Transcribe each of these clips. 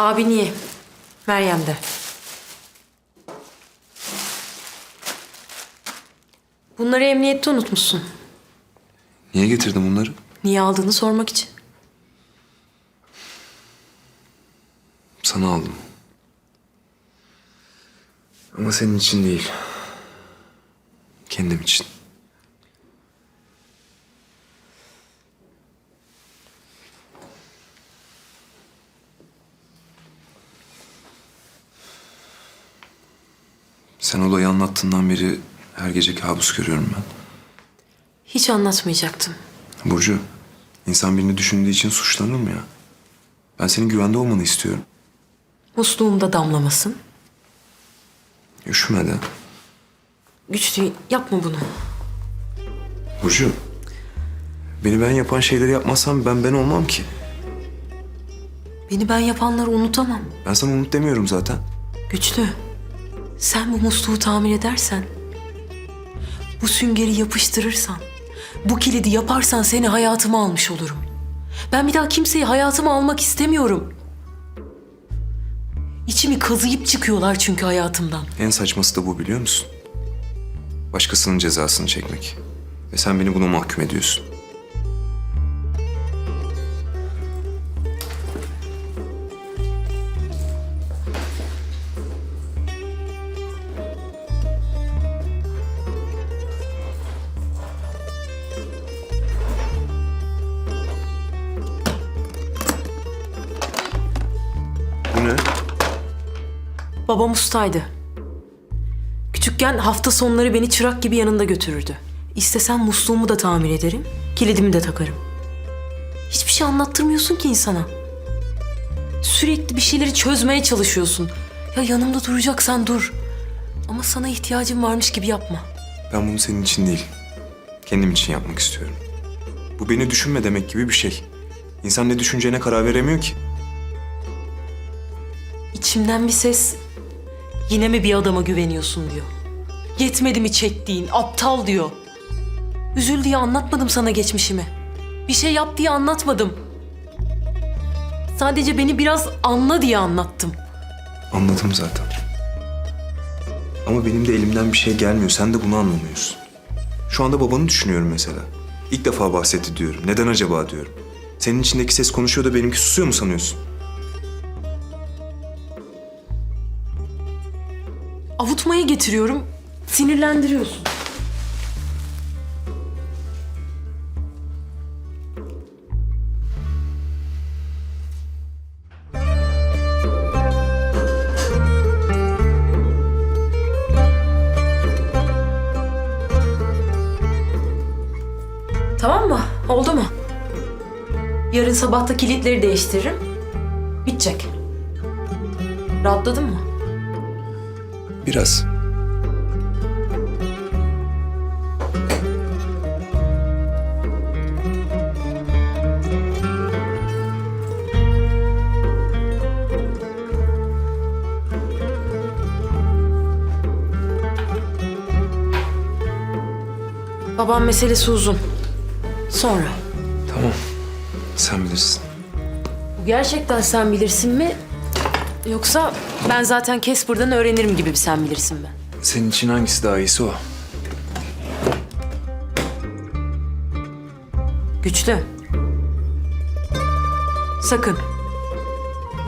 Abi niye? Meryem de. Bunları emniyette unutmuşsun. Niye getirdin bunları? Niye aldığını sormak için. Sana aldım. Ama senin için değil. Kendim için. Sen olayı anlattığından beri her gece kabus görüyorum ben. Hiç anlatmayacaktım. Burcu, insan birini düşündüğü için suçlanır mı ya? Ben senin güvende olmanı istiyorum. Musluğumda damlamasın. Üşüme de. Güçlü yapma bunu. Burcu, beni ben yapan şeyleri yapmazsam ben ben olmam ki. Beni ben yapanları unutamam. Ben sana unut demiyorum zaten. Güçlü. Sen bu musluğu tamir edersen, bu süngeri yapıştırırsan, bu kilidi yaparsan seni hayatıma almış olurum. Ben bir daha kimseyi hayatıma almak istemiyorum. İçimi kazıyıp çıkıyorlar çünkü hayatımdan. En saçması da bu biliyor musun? Başkasının cezasını çekmek. Ve sen beni buna mahkum ediyorsun. Babam ustaydı. Küçükken hafta sonları beni çırak gibi yanında götürürdü. İstesem musluğumu da tamir ederim, kilidimi de takarım. Hiçbir şey anlattırmıyorsun ki insana. Sürekli bir şeyleri çözmeye çalışıyorsun. Ya yanımda duracaksan dur. Ama sana ihtiyacım varmış gibi yapma. Ben bunu senin için değil, kendim için yapmak istiyorum. Bu beni düşünme demek gibi bir şey. İnsan ne düşüneceğine karar veremiyor ki. İçimden bir ses yine mi bir adama güveniyorsun diyor. Yetmedi mi çektiğin aptal diyor. Üzül diye anlatmadım sana geçmişimi. Bir şey yap diye anlatmadım. Sadece beni biraz anla diye anlattım. Anladım zaten. Ama benim de elimden bir şey gelmiyor. Sen de bunu anlamıyorsun. Şu anda babanı düşünüyorum mesela. İlk defa bahsetti diyorum. Neden acaba diyorum. Senin içindeki ses konuşuyor da benimki susuyor mu sanıyorsun? Avutmaya getiriyorum, sinirlendiriyorsun. Tamam mı? Oldu mu? Yarın sabah da kilitleri değiştiririm. Bitecek. Rahatladın mı? Biraz. Babam meselesi uzun. Sonra. Tamam. Sen bilirsin. Bu gerçekten sen bilirsin mi? Yoksa ben zaten Casper'dan öğrenirim gibi bir sen bilirsin mi? Senin için hangisi daha iyisi o? Güçlü. Sakın.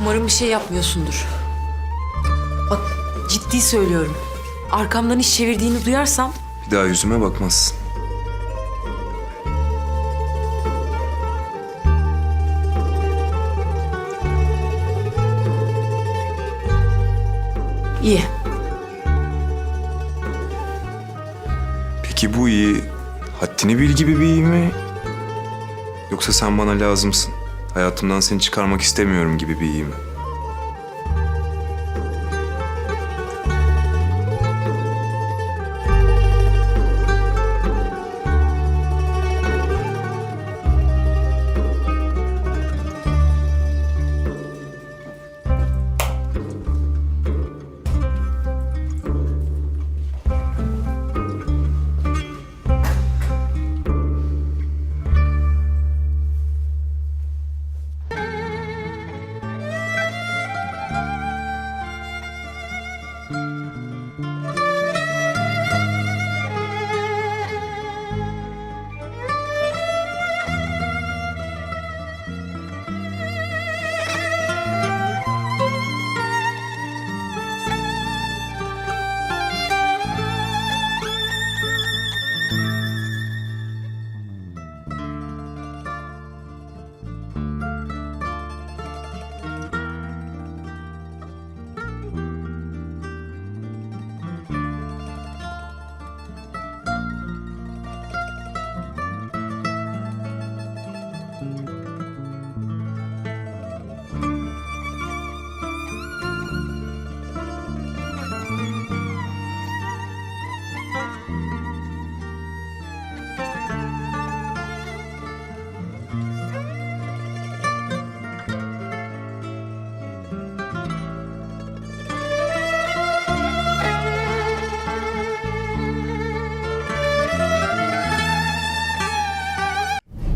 Umarım bir şey yapmıyorsundur. Bak ciddi söylüyorum. Arkamdan iş çevirdiğini duyarsam Bir daha yüzüme bakmazsın. İyi. Peki bu iyi haddini bil gibi bir iyi mi? Yoksa sen bana lazımsın. Hayatımdan seni çıkarmak istemiyorum gibi bir iyi mi?